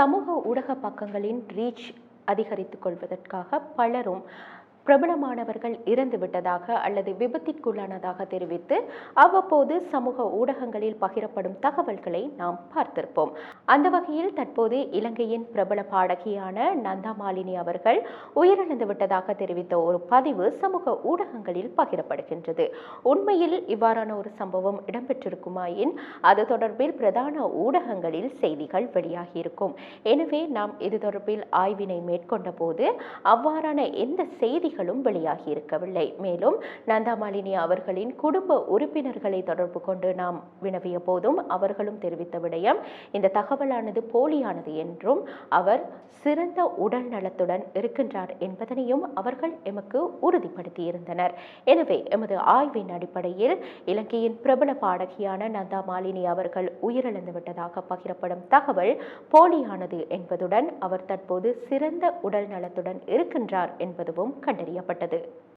சமூக ஊடக பக்கங்களின் ரீச் அதிகரித்துக் கொள்வதற்காக பலரும் பிரபலமானவர்கள் இறந்து விட்டதாக அல்லது விபத்திற்குள்ளானதாக தெரிவித்து அவ்வப்போது சமூக ஊடகங்களில் பகிரப்படும் தகவல்களை நாம் பார்த்திருப்போம். அந்த வகையில் தற்போது இலங்கையின் பிரபல பாடகியான நந்தா மாலினி அவர்கள் உயிரிழந்து விட்டதாக தெரிவித்த ஒரு பதிவு சமூக ஊடகங்களில் பகிரப்படுகின்றது. உண்மையில் இவ்வாறான ஒரு சம்பவம் இடம்பெற்றிருக்குமாயின் அது தொடர்பில் பிரதான ஊடகங்களில் செய்திகள் வெளியாகியிருக்கும். எனவே நாம் இது தொடர்பில் ஆய்வினை மேற்கொண்ட போது அவ்வாறான எந்த செய்திகள் செய்திகளும் வெளியாகியிருக்கவில்லை. மேலும் நந்தாமாலினி அவர்களின் குடும்ப உறுப்பினர்களை தொடர்பு கொண்டு நாம் வினவிய போதும் அவர்களும் தெரிவித்த விடயம் இந்த தகவலானது போலியானது என்றும் அவர் சிறந்த உடல் நலத்துடன் இருக்கின்றார் என்பதனையும் அவர்கள் எமக்கு உறுதிப்படுத்தியிருந்தனர். எனவே எமது ஆய்வின் அடிப்படையில் இலங்கையின் பிரபல பாடகியான நந்தா மாலினி அவர்கள் உயிரிழந்து விட்டதாக பகிரப்படும் தகவல் போலியானது என்பதுடன் அவர் தற்போது சிறந்த உடல் நலத்துடன் இருக்கின்றார் என்பதுவும் அறியப்பட்டது.